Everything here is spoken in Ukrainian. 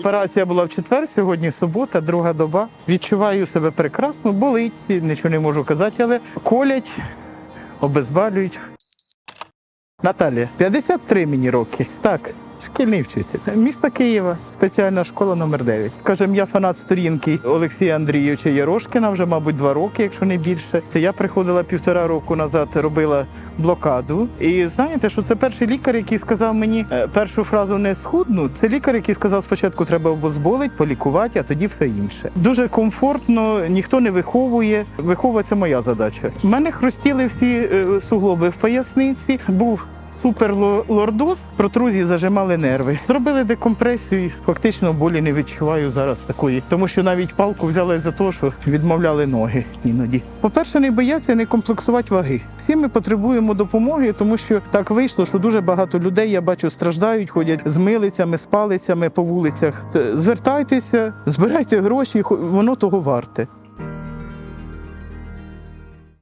Операція була в четвер, сьогодні субота, друга доба. Відчуваю себе прекрасно, болить, нічого не можу казати, але колять, обезболюють. Наталія, 53 мені роки. Так, шкільний вчитель. Місто Києва, спеціальна школа номер 9. Скажем, я фанат сторінки Олексія Андрійовича Ярошкіна, вже, мабуть, два роки, якщо не більше. То я приходила півтора року назад, робила блокаду. І знаєте, що це перший лікар, який сказав мені е, першу фразу не схудну. Це лікар, який сказав, спочатку треба обезболить, полікувати, а тоді все інше. Дуже комфортно, ніхто не виховує. Виховувати це моя задача. У мене хрустіли всі е, суглоби в поясниці. Був суперлордоз, протрузії зажимали нерви. Зробили декомпресію, фактично болі не відчуваю зараз такої, тому що навіть палку взяли за те, що відмовляли ноги іноді. По-перше, не бояться не комплексувати ваги. Всі ми потребуємо допомоги, тому що так вийшло, що дуже багато людей я бачу страждають, ходять з милицями, з палицями по вулицях. Звертайтеся, збирайте гроші, воно того варте.